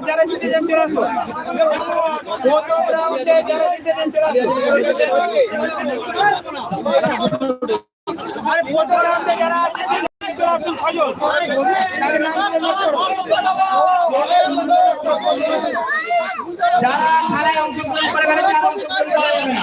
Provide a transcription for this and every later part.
যারা জিতে যান চলে আসো প্রথম রাউন্ডে যারা জিতে যান চলে আসো আরে প্রথম রাউন্ডে যারা জিতে যান চলে আসুন ছজন তাদের নাম যারা খেলায় অংশগ্রহণ করে গেলে তারা অংশগ্রহণ করা যাবে না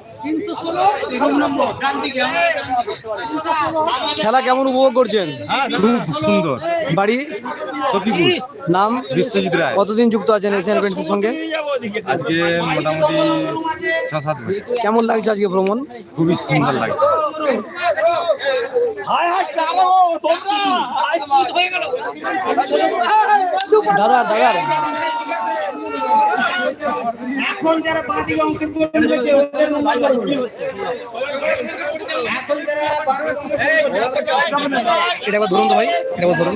খেলা কেমন উপভোগ করছেন খুব সুন্দর বাড়ি তকিপুর নাম বিশ্বজিৎ রায় কতদিন যুক্ত আছেন এশিয়ান পেন্টসের সঙ্গে আজকে মোটামুটি ছ সাত কেমন লাগছে আজকে ভ্রমণ খুবই সুন্দর লাগে দাদা দাদা এখন যারা বাদিকে অংশগ্রহণ করছে ওদের এখন যারা এটা একবার ধরুন তো ভাই এটা একবার ধরুন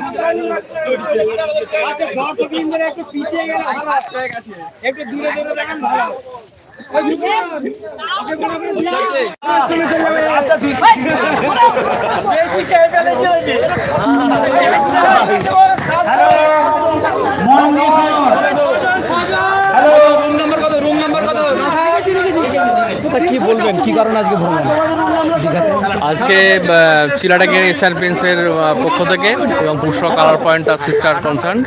আচ্ছা দর্শক বৃন্দরা একটু পিছিয়ে গেলে ভালো হয়। একটু দূরে দূরে দেখেন ভালো হয়। মন দিয়ে শুনুন। তা কি বলবেন? কি কারণে আজকে ভ্রমণ আজকে চিলাডাঙ্গের এশিয়ান পেন্টসের পক্ষ থেকে এবং পুষ্প কালার পয়েন্ট তার সিস্টার কনসার্ন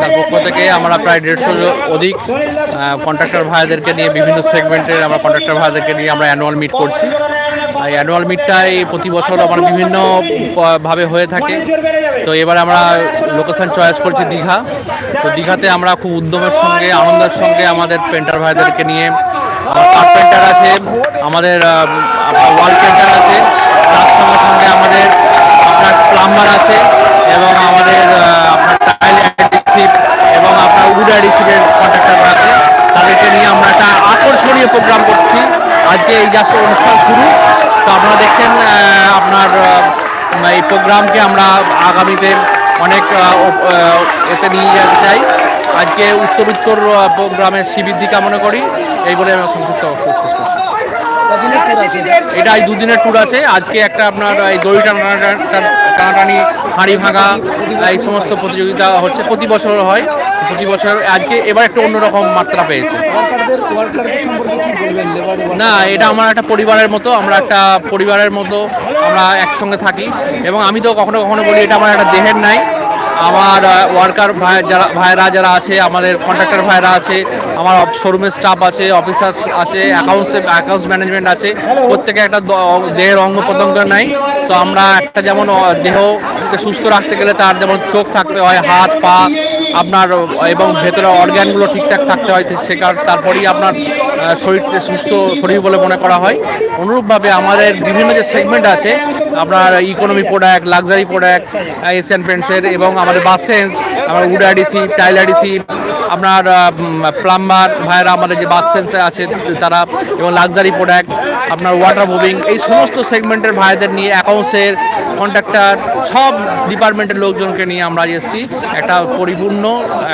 তার পক্ষ থেকে আমরা প্রায় দেড়শো অধিক কন্ট্রাক্টর ভাইদেরকে নিয়ে বিভিন্ন সেগমেন্টের আমরা কন্ট্রাক্টর ভাইদেরকে নিয়ে আমরা অ্যানুয়াল মিট করছি। এই অ্যানুয়াল মিটটাই প্রতি বছর আমার বিভিন্ন ভাবে হয়ে থাকে। তো এবার আমরা লোকেশন চয়েস করছি দীঘা। তো দীঘাতে আমরা খুব উদ্যমের সঙ্গে আনন্দের সঙ্গে আমাদের পেন্টার ভাইদেরকে নিয়ে কার্পেন্টার আছে আমাদের ওয়াল পেন্টার আছে তার সঙ্গে সঙ্গে আমাদের আপনার প্লাম্বার আছে এবং আমাদের এবং আপনার আছে নিয়ে আমরা একটা আকর্ষণীয় করছি। আজকে এই অনুষ্ঠান শুরু। তো আপনারা দেখছেন আপনার এই প্রোগ্রামকে আমরা আগামীতে অনেক এতে নিয়ে যেতে চাই। আজকে উত্তর উত্তর প্রোগ্রামের শ্রীবৃদ্ধি কামনা করি। এই বলে আমি সংক্ষিপ্ত বক্তব্য শেষ করছি। এটা এই দুদিনের ট্যুর আছে। আজকে একটা আপনার এই দড়ি টানা- টানা- টানাটানি হাঁড়ি ভাঙা এই সমস্ত প্রতিযোগিতা হচ্ছে। প্রতি বছর হয়। প্রতি বছর আজকে এবার একটা অন্যরকম মাত্রা পেয়েছে। না এটা আমার একটা পরিবারের মতো আমরা একটা পরিবারের মতো আমরা একসঙ্গে থাকি। এবং আমি তো কখনো কখনো বলি এটা আমার একটা দেহের নাই। আমার ওয়ার্কার ভাই যারা ভাইরা যারা আছে, আমাদের কন্ট্রাক্টর ভাইরা আছে, আমার শোরুমের স্টাফ আছে অফিসার আছে অ্যাকাউন্টস অ্যাকাউন্টস ম্যানেজমেন্ট আছে, প্রত্যেকে একটা দেহের অঙ্গ প্রত্যঙ্গ নাই। তো আমরা একটা যেমন দেহকে সুস্থ রাখতে গেলে তার যেমন চোখ থাকতে হয়, হাত, পা, আপনার, এবং ভেতরে অর্গ্যানগুলো ঠিকঠাক থাকতে হয়, সে কারণ তারপরেই আপনার শরীরকে সুস্থ শরীর বলে মনে করা হয়। অনুরূপভাবে আমাদের বিভিন্ন যে সেগমেন্ট আছে আপনার economy product luxury product Asian পেন্টসের এবং আমাদের বাসেন্স আমার উড আডিসি টাইল আডিসি আপনার প্লাম্বার ভাইয়েরা আমাদের যে বাস সেন্সে আছে তারা এবং লাক্সারি প্রোডাক্ট আপনার ওয়াটার মুভিং এই সমস্ত সেগমেন্টের ভাইদের নিয়ে অ্যাকাউন্টসের কন্ট্রাক্টর সব ডিপার্টমেন্টের লোকজনকে নিয়ে আমরা এসেছি। একটা পরিপূর্ণ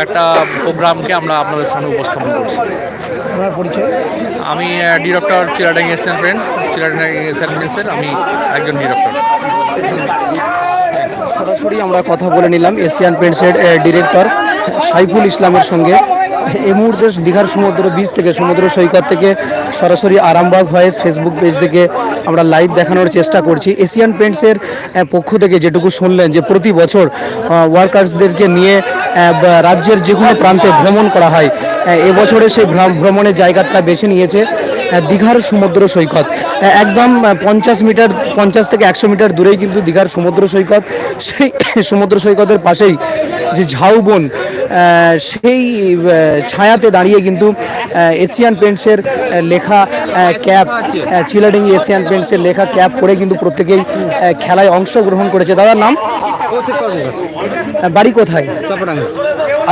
একটা প্রোগ্রামকে আমরা আপনাদের সামনে উপস্থাপন করছি। পরিচয়? আমি ডিরেক্টর চিরাডাং এশিয়ান ফ্রেন্ডস চিরাডাং এশিয়ান ফ্রেন্ডসের আমি একজন ডিরেক্টর সরাসরি আমরা কথা বলে নিলাম এশিয়ান পেন্টসের ডিরেক্টর সাইফুল ইসলামের সঙ্গে। এই মুহূর্তে দীঘার সমুদ্র বীচ থেকে, সমুদ্র সৈকত থেকে সরাসরি আরামবাগ ভয়েস ফেসবুক পেজ থেকে আমরা লাইভ দেখানোর চেষ্টা করছি। এশিয়ান পেন্টসের পক্ষ থেকে যেটুকু শুনলেন যে প্রতি বছর ওয়ার্কার্সদেরকে নিয়ে রাজ্যের যে কোনো প্রান্তে ভ্রমণ করা হয়। এবছরে সেই ভ্রম- ভ্রমণের জায়গাটা বেছে নিয়েছে। দীঘার সমুদ্র সৈকত। একদম পঞ্চাশ মিটার পঞ্চাশ থেকে একশো মিটার দূরেই কিন্তু দীঘার সমুদ্র সৈকত। সেই সমুদ্র সৈকতের পাশেই যে ঝাউবন সেই ছায়াতে দাঁড়িয়ে কিন্তু এশিয়ান পেন্টসের লেখা ক্যাপ চিলাডিং এশিয়ান পেন্টসের লেখা ক্যাপ পরে কিন্তু প্রত্যেকেই খেলায় অংশগ্রহণ করেছে। দাদার নাম? বাড়ি কোথায়?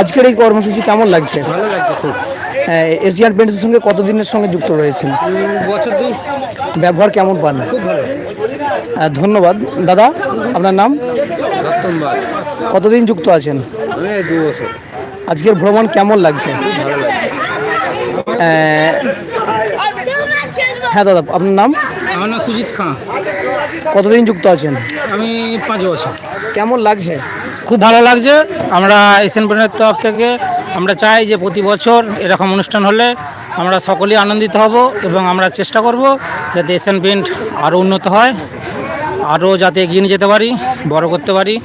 আজকের এই কর্মসূচি কেমন লাগছে? ভালো লাগছে খুব। এশিয়ান পেন্টসের সঙ্গে কতদিনের সঙ্গে যুক্ত রয়েছেন? বছর দুই ব্যবহার কেমন পান? ধন্যবাদ। দাদা আপনার নাম? কতদিন যুক্ত আছেন? আজকের ভ্রমণ কেমন লাগছে? হ্যাঁ দাদা আপনার নাম? আমার নাম সুজিত খাঁ। কতদিন যুক্ত আছেন? আমি পাঁচ বছর। কেমন লাগছে? খুব ভালো লাগছে। আমরা এশিয়ান পেন্টের তরফ থেকে আমরা চাই যে প্রতি বছর এরকম অনুষ্ঠান হলে আমরা সকলেই আনন্দিত হব এবং আমরা চেষ্টা করব যাতে এশিয়ান পেন্ট আরও উন্নত হয় আরও যাতে এগিয়ে নিয়ে যেতে পারি বড় করতে পারি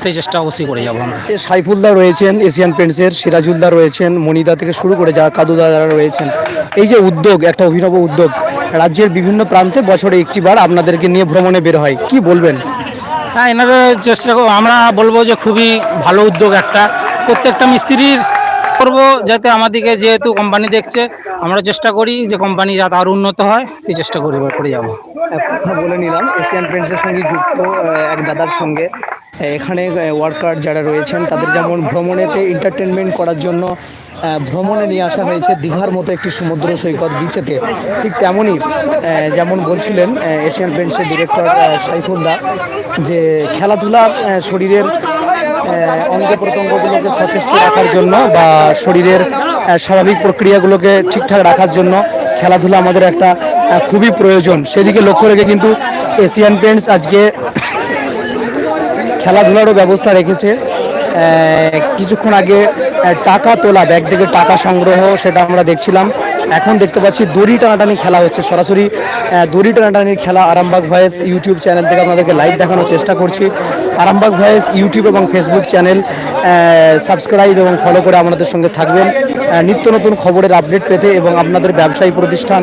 সেই চেষ্টা অবশ্যই করে যাব আমরা। সাইফুলদা রয়েছেন এশিয়ান পেন্টসের সিরাজুলদা রয়েছেন মনিদা থেকে শুরু করে যা কাদুদা যারা রয়েছেন। এই যে উদ্যোগ একটা অভিনব উদ্যোগ রাজ্যের বিভিন্ন প্রান্তে বছরে একটিবার আপনাদেরকে নিয়ে ভ্রমণে বের হয় কি বলবেন? হ্যাঁ এনাদের চেষ্টা করব আমরা বলব যে খুবই ভালো উদ্যোগ একটা। প্রত্যেকটা মিস্ত্রির করব যাতে আমাদেরকে যেহেতু কোম্পানি দেখছে, আমরা চেষ্টা করি যে কোম্পানি যাতে আরও উন্নত হয়, সেই চেষ্টা করি করে যাব। এক কথা বলে নিলাম এশিয়ান পেন্টসের সঙ্গে যুক্ত এক দাদার সঙ্গে। এখানে ওয়ার্কার যারা রয়েছেন, তাদের যেমন ভ্রমণেতে এন্টারটেনমেন্ট করার জন্য ভ্রমণে নিয়ে আসা হয়েছে দীঘার মতো একটি সমুদ্র সৈকত বিচেতে ঠিক তেমনই যেমন বলছিলেন এশিয়ান পেন্টসের ডিরেক্টর সাইফুল্লাহ যে খেলাধুলা শরীরের অঙ্গ প্রত্যঙ্গগুলোকে সচেষ্ট রাখার জন্য বা শরীরের স্বাভাবিক প্রক্রিয়াগুলোকে ঠিকঠাক রাখার জন্য খেলাধুলা আমাদের একটা খুবই প্রয়োজন। সেদিকে লক্ষ্য রেখে কিন্তু এশিয়ান পেন্টস আজকে খেলাধুলারও ব্যবস্থা রেখেছে। কিছুক্ষণ আগে টাকা তোলা, ব্যাগ থেকে টাকা সংগ্রহ, সেটা আমরা দেখছিলাম। এখন দেখতে পাচ্ছি দড়ি টানাটানি খেলা হচ্ছে। সরাসরি দড়ি টানাটানির খেলা আরামবাগ ভয়েস ইউটিউব চ্যানেল থেকে আপনাদেরকে লাইভ দেখানোর চেষ্টা করছি। আরামবাগ ভয়েস ইউটিউব এবং ফেসবুক চ্যানেল সাবস্ক্রাইব এবং ফলো করে আমাদের সঙ্গে থাকবেন। নিত্য নতুন খবরের আপডেট পেতে এবং আপনাদের ব্যবসায়ী প্রতিষ্ঠান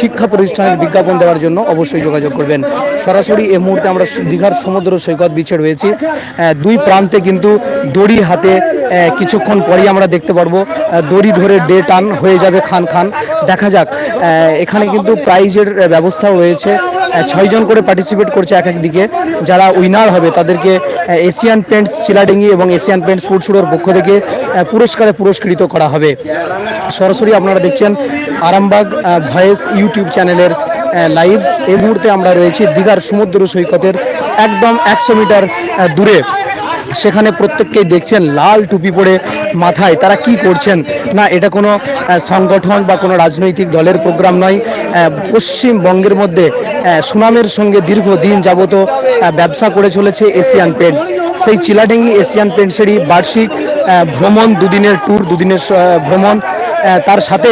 শিক্ষা প্রতিষ্ঠানের বিজ্ঞাপন দেওয়ার জন্য অবশ্যই যোগাযোগ করবেন। সরাসরি এই মুহূর্তে আমরা দীঘার সমুদ্র সৈকত বিচে রয়েছি। দুই প্রান্তে কিন্তু দড়ি হাতে কিছুক্ষণ পরেই আমরা দেখতে পারব দড়ি ধরে ডে টান হয়ে যাবে খান খান। দেখা যাক এখানে কিন্তু প্রাইজের ব্যবস্থাও রয়েছে। ছয়জন করে পার্টিসিপেট করছে এক এক দিকে যারা উইনার হবে, তাদেরকে এশিয়ান পেন্টস চিলাডেঙ্গি এবং এশিয়ান পেন্টস ফুডসুডোর পক্ষ থেকে পুরস্কারে পুরস্কৃত করা হবে। সরাসরি আপনারা দেখছেন আরামবাগ ভয়েস ইউটিউব চ্যানেলের লাইভ এই মুহূর্তে আমরা রয়েছি দীঘার সমুদ্র সৈকতের একদম একশো মিটার দূরে। সেখানে প্রত্যেককেই দেখছেন লাল টুপি পরে মাথায়। তারা কি করছেন? না, এটা কোনো সংগঠন বা কোনো রাজনৈতিক দলের প্রোগ্রাম নয়। পশ্চিমবঙ্গের মধ্যে সুনামের সঙ্গে দীর্ঘদিন যাবত ব্যবসা করে চলেছে এশিয়ান পেন্টস সেই চিলাডেঙ্গি এশিয়ান পেন্টসেরই বার্ষিক ভ্রমণ, দুদিনের ট্যুর দুদিনের ভ্রমণ। তার সাথে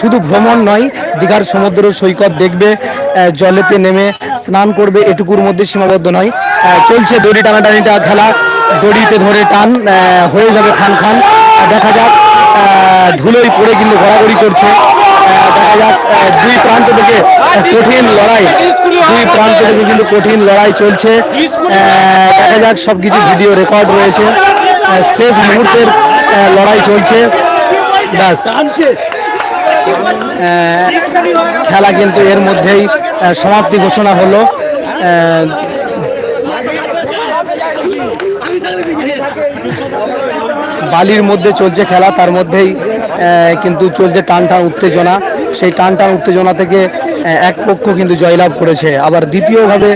শুধু ভ্রমণ নয়, দীঘার সমুদ্র সৈকত দেখবে জলেতে নেমে স্নান করবে, এটুকুর মধ্যে সীমাবদ্ধ নয়। চলছে দড়ি টানাটানিটা খেলা। দড়িতে ধরে টান হয়ে যাবে খান খান। দেখা যাক ধুলোয় পড়ে কিন্তু ঘোরাঘুরি করছে। দেখা যাক দুই প্রান্ত থেকে কঠিন লড়াই, দুই প্রান্ত থেকে কিন্তু কঠিন লড়াই চলছে। দেখা যাক সব কিছু ভিডিও রেকর্ড রয়েছে। শেষ মুহূর্তের লড়াই চলছে। ব্যাস। খেলা কিন্তু এর মধ্যেই সমাপ্তি ঘোষণা হলো। বালির মধ্যে চলছে খেলা, তার মধ্যেই কিন্তু চলছে টান টান উত্তেজনা। সেই টান টান উত্তেজনা থেকে এক পক্ষ কিন্তু জয়লাভ করেছে। আবার দ্বিতীয়ভাবে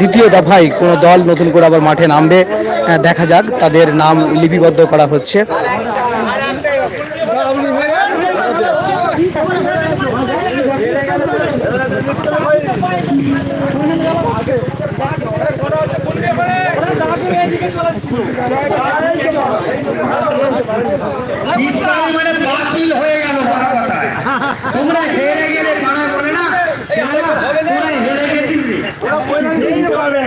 দ্বিতীয় দফায় কোনো দল নতুন করে আবার মাঠে নামবে। দেখা যাক তাদের নাম লিপিবদ্ধ করা হচ্ছে ইসলাম মানে বাতিল হয়ে গেল বড় কথায় তোমরা হেরে গেলে পাড়া বলে না তোমরা তোমরা হেরে গেছিস রে। সেই তো বলে।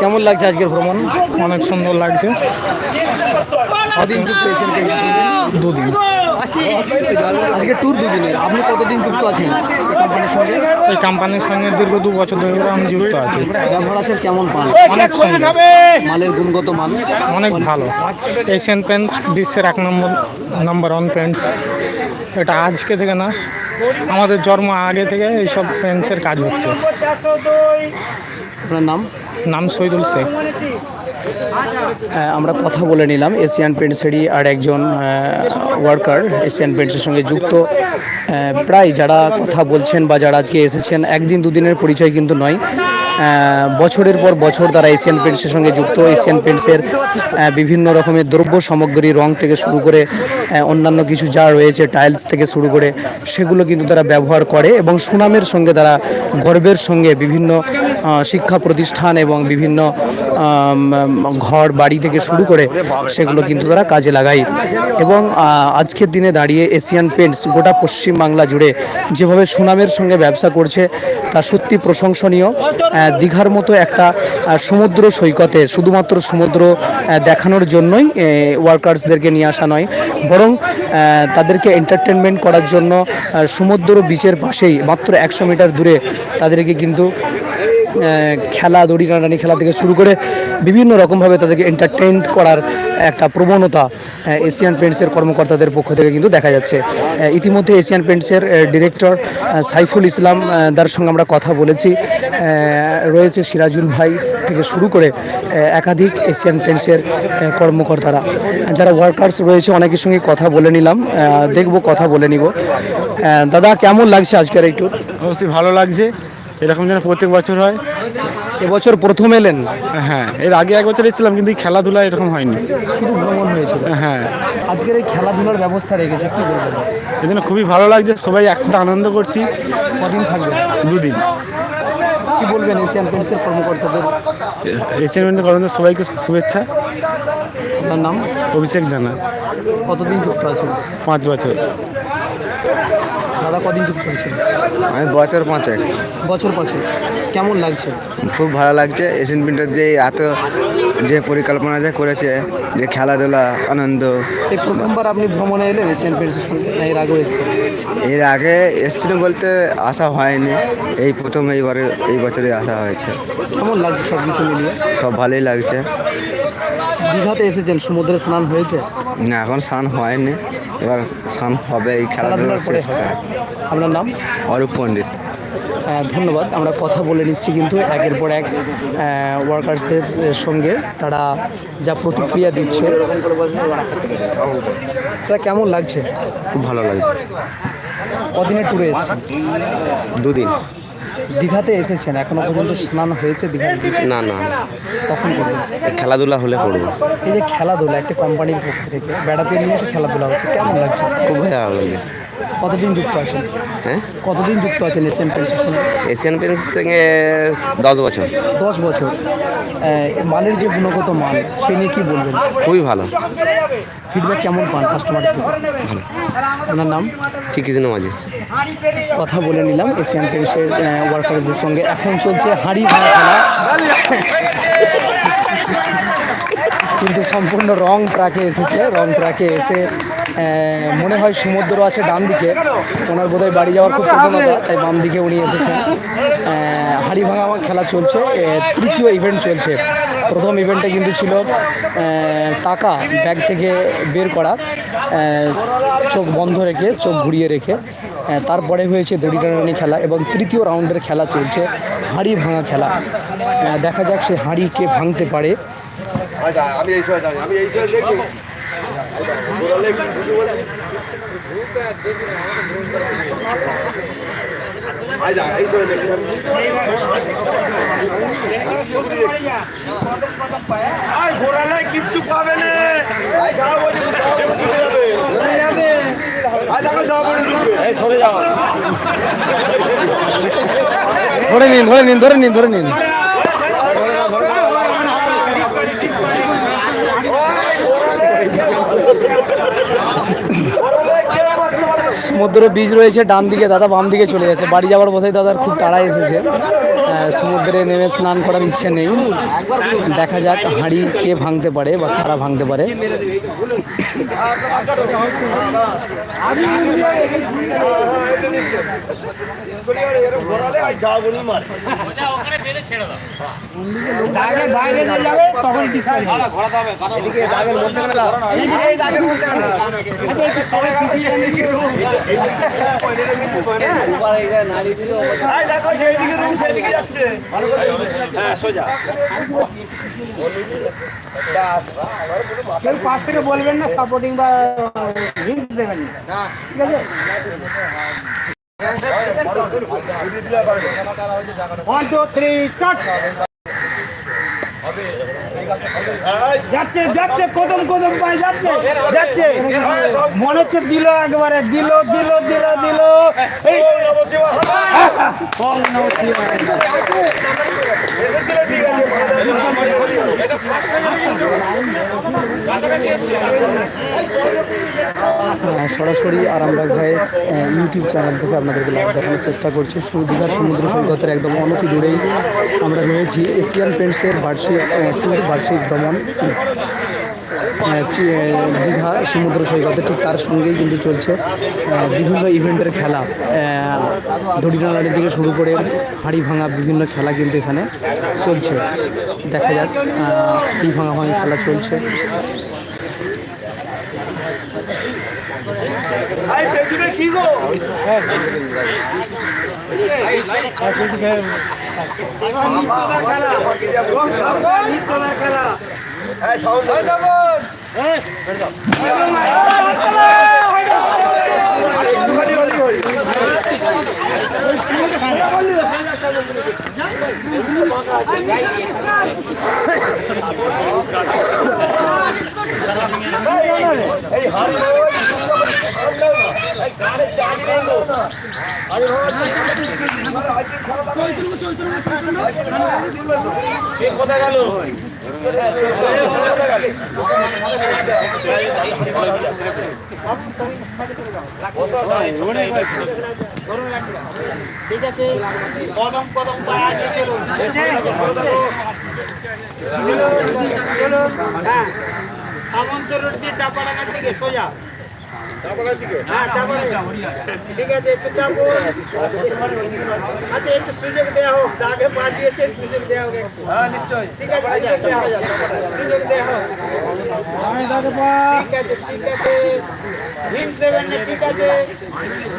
কেমন লাগছে আজকের ভ্রমণ? অনেক সুন্দর লাগছে। কদিন যুক্ত হয়েছেন দুদিন। আজকে ট্যুর দুদিনের আপনি কতদিন যুক্ত আছেন? এই কোম্পানির সঙ্গে? এই কোম্পানির সঙ্গে দীর্ঘ দু বছর ধরে আমি যুক্ত আছি। ব্যবহার আছে কেমন পান অনেক সুন্দর। মালের গুণগত মান? অনেক ভালো। এশিয়ান পেন্টস বিশ্বের এক নম্বর নাম্বার ওয়ান পেন্টস এটা আজকে থেকে না আমাদের জন্ম আগে থেকে এইসব ফ্যান্সের কাজ হচ্ছে। আপনার নাম? নাম শহীদুল শেখ। আমরা কথা বলে নিলাম। এশিয়ান পেন্টসেরই আর একজন ওয়ার্কার এশিয়ান পেন্টসের সঙ্গে যুক্ত। প্রায় যারা কথা বলছেন বা যারা আজকে এসেছেন একদিন দুদিনের পরিচয় কিন্তু নয়। বছরের পর বছর তারা এশিয়ান পেন্টসের সঙ্গে যুক্ত। এশিয়ান পেন্টসের বিভিন্ন রকমের দ্রব্য সামগ্রী, রং থেকে শুরু করে অন্যান্য কিছু যা রয়েছে টাইলস থেকে শুরু করে, সেগুলো কিন্তু তারা ব্যবহার করে এবং সুনামের সঙ্গে তারা গর্বের সঙ্গে বিভিন্ন শিক্ষা প্রতিষ্ঠান এবং বিভিন্ন ঘর বাড়ি থেকে শুরু করে সেগুলো কিন্তু তারা কাজে লাগায়। এবং আজকের দিনে দাঁড়িয়ে এশিয়ান পেন্টস গোটা পশ্চিম বাংলা জুড়ে যেভাবে সুনামের সঙ্গে ব্যবসা করছে, তা সত্যি প্রশংসনীয়। দীঘার মতো একটা সমুদ্র সৈকতে শুধুমাত্র সমুদ্র দেখানোর জন্যই ওয়ার্কার্সদেরকে নিয়ে আসা নয়, বরং তাদেরকে এন্টারটেনমেন্ট করার জন্য সমুদ্র বিচের পাশেই, মাত্র একশো মিটার দূরে, তাদেরকে কিন্তু খেলা দড়ি টানাটানি খেলা থেকে শুরু করে বিভিন্ন রকমভাবে তাদেরকে এন্টারটেইন করার একটা প্রবণতা এশিয়ান পেন্টসের কর্মকর্তাদের পক্ষ থেকে কিন্তু দেখা যাচ্ছে। ইতিমধ্যে এশিয়ান পেন্টসের ডিরেক্টর সাইফুল ইসলাম তার সঙ্গে আমরা কথা বলেছি। রয়েছে সিরাজুল ভাই থেকে শুরু করে একাধিক এশিয়ান পেন্টসের কর্মকর্তারা। যারা ওয়ার্কার্স রয়েছে অনেকের সঙ্গে কথা বলে নিলাম দেখব, কথা বলে নিব। দাদা, কেমন লাগছে আজকের ট্যুর অবশ্যই ভালো লাগছে। এরকম যেন প্রত্যেক বছর হয়। এবছর প্রথম এলেন? হ্যাঁ এর আগে এক বছর এসেছিলাম কিন্তু খেলাধুলা এরকম হয়নি। শুধু ভ্রমণ হয়েছিল হ্যাঁ। আজকের এই খেলাধুলার ব্যবস্থা রেখেছে কি বলবেন? এই জন্য খুবই ভালো লাগছে সবাই একসাথে আনন্দ করছি। কদিন থাকবে? দুদিন। কি বলবেন এশিয়ান পেন্টসের কর্মকর্তাদের? এশিয়ান পেন্টের কর্মীদের সবাইকে শুভেচ্ছা। আপনার নাম? অভিষেক জানা। কতদিন যুক্ত আছেন? পাঁচ বছর। দাদা কদিন যুক্ত আছেন আমি বছর পাঁচেক। বছর পাঁচে কেমন লাগছে? খুব ভালো লাগছে। এশিয়ান পেন্টার যে এত যে পরিকল্পনা যে করেছে যে খেলাধুলা আনন্দ। এই প্রথমবার আপনি ভ্রমণে এলেন এশিয়ান পেন্টসের সঙ্গে? এর আগে এসেছেন? এর আগে এসছিল বলতে আসা হয়নি। এই প্রথম এইবারে এই বছরে আসা হয়েছে। কেমন লাগছে সব কিছু মিলিয়ে? সব ভালোই লাগছে। দীঘাতে এসেছেন? সমুদ্রে স্নান হয়েছে? না এখন স্নান হয়নি। এবার স্নান হবে এই খেলাধুলার পরে শেষ হ্যাঁ। আপনার নাম? অরূপ পণ্ডিত। ধন্যবাদ। আমরা কথা বলে নিচ্ছি কিন্তু একের পর এক ওয়ার্কার্সদের সঙ্গে তারা যা প্রতিক্রিয়া দিচ্ছে তা কেমন লাগছে? খুব ভালো লাগছে। কদিনের ট্যুরে এসেছেন? দুদিন। দীঘাতে এসেছেন? এখনও পর্যন্ত স্নান হয়েছে? না না। তখন করবেন? খেলাধুলা হলে করব। এই যে খেলাধুলা একটা কোম্পানির পক্ষ থেকে বেড়াতে নিয়ে এসে খেলাধুলা হচ্ছে কেমন লাগছে? খুব ভালো লাগছে। কতদিন যুক্ত আছেন? হ্যাঁ? কতদিন যুক্ত আছেন এশিয়ান সঙ্গে এশিয়ান পেন্টস থেকে দশ বছর। দশ বছর। মালের যে গুণগত মান সে নিয়ে কী বলবেন? খুবই ভালো। ফিডব্যাক কেমন পান কাস্টমার থেকে? ওনার নাম? শ্রীকৃষ্ণ মাঝি। কথা বলে নিলাম এশিয়ান পেন্সের ওয়ার্কার্সদের সঙ্গে। এখন চলছে হাঁড়ি ভাঙা খেলা। কিন্তু সম্পূর্ণ রং ট্রাকে এসেছে রং ট্রাকে এসে মনে হয় সমুদ্র আছে ডান দিকে। ওনার বোধহয় বাড়ি যাওয়ার খুব প্রবণতা তাই বাম দিকে উনি এসেছেন। হাঁড়ি ভাঙা আমার খেলা চলছে তৃতীয় ইভেন্ট চলছে। প্রথম ইভেন্টে কিন্তু ছিল টাকা ব্যাগ থেকে বের করা চোখ বন্ধ রেখে চোখ ঘুরিয়ে রেখে। তারপরে হয়েছে দড়ি টানাটানি খেলা এবং তৃতীয় রাউন্ডের খেলা চলছে হাঁড়ি ভাঙা খেলা। আহ, দেখা যাক সে হাঁড়ি কে ভাঙতে পারে। ধরে নিন ধরে নিন ধরে নিন ধরে নিন। সমুদ্র বীজ রয়েছে ডান দিকে দাদা বাম দিকে চলে যাচ্ছে। বাড়ি যাওয়ার পথে দাদার খুব তাড়া এসেছে। সমুদ্রে নেমে স্নান করার ইচ্ছে নেই। দেখা যাক হাঁড়ি কে ভাঙতে পারে বা কারা ভাঙতে পারে। কেউ পাশ থেকে বলবেন না সাপোর্টিং বা হিন্টস দেবেন না। ঠিক আছে? ওয়ান টু থ্রি স্টার্ট যাচ্ছে যাচ্ছে কদম কদম পায় যাচ্ছে যাচ্ছে। মনে হচ্ছে দিল একবারে দিল দিল দিল দিল। এই ওম নমঃ শিবায়। আহ, সরাসরি আরামবাগ ভয়েস ইউটিউব চ্যানেল থেকে আপনাদেরকে লাইভ দেখানোর চেষ্টা করছি। সুদীঘার সমুদ্র সৈকতের একদম অনতি দূরেই আমরা রয়েছি। এশিয়ান পেন্টসের বার্ষিক ট্যুর বার্ষিক ভ্রমণ দীঘা সমুদ্র সৈকতে ঠিক তার সঙ্গেই কিন্তু চলছে বিভিন্ন ইভেন্টের খেলা আহ, দড়ি টানাড়ি থেকে শুরু করে হাঁড়ি ভাঙা বিভিন্ন খেলা কিন্তু এখানে চলছে দেখা যাক হাঁড়ি ভাঙা ভাঙা খেলা চলছে ঠিক আছে কদম কদম পায়ে আগে চলুন চলুন হ্যাঁ সামন্ত রোড দিয়ে দিকে সোজা। ঠিক আছে একটু চাপো আচ্ছা একটু সুযোগ দেওয়া হোক দাগে পা দিয়েছেন সুযোগ দেওয়া হোক একটু হ্যাঁ নিশ্চয়ই ঠিক আছে সুযোগ দেওয়া হোক। সুযোগ দেওয়া হোক ঠিক আছে ঠিক আছে হিন্ট দেবেন না ঠিক আছে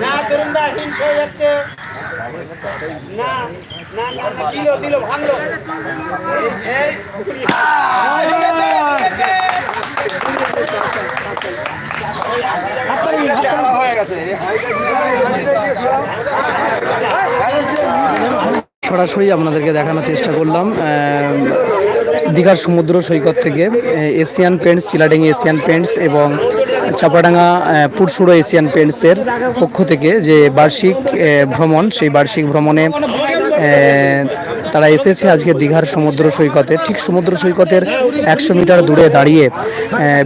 না ধরুন দা হিন্ট হয়ে যাচ্ছে না না না না দিল দিল ভাঙলো এই, সরাসরি আপনাদেরকে দেখানোর চেষ্টা করলাম দীঘার সমুদ্র সৈকত থেকে Asian paints Chiladangi Asian paints এবং চাপাডাঙ্গা পুরসুড়ো এশিয়ান পেন্টসের পক্ষ থেকে যে বার্ষিক ভ্রমণ, সেই বার্ষিক ভ্রমণে তারা এসেছে আজকে দীঘার সমুদ্র সৈকতে। ঠিক সমুদ্র সৈকতের একশো মিটার দূরে দাঁড়িয়ে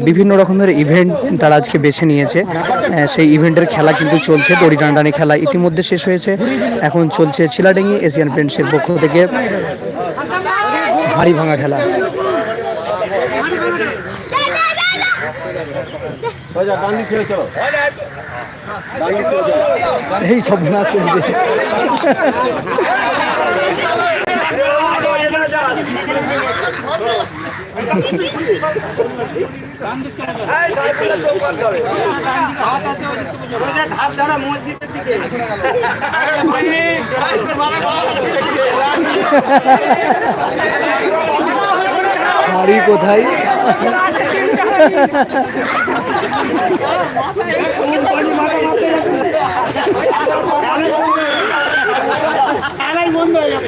বিভিন্ন রকমের ইভেন্ট তারা আজকে বেছে নিয়েছে। সেই ইভেন্টের খেলা কিন্তু চলছে, দড়ি টানটানি খেলা ইতিমধ্যে শেষ হয়েছে। এখন চলছে চিলাডেঙ্গি এশিয়ান পেন্টসের পক্ষ থেকে হাড়ি ভাঙা খেলা। এই সব নাচ মসজিদের দিকে হাড়ি কোথায়? বন্ধ হয়ে যাবে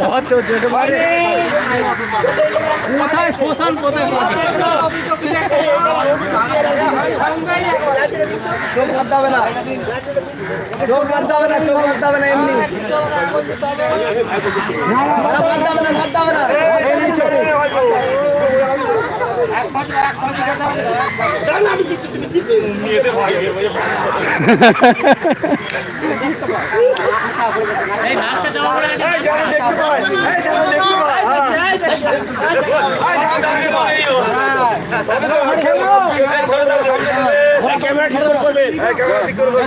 কত কোথায় শ্মশান কোথায় চোখ বাদ না চোখ বাদ না চোখ বাদ হবে না এমনি না বাদ হবে না এমনি ক্যামেরা ঠিক করবেন ক্যামেরা ঠিক করবেন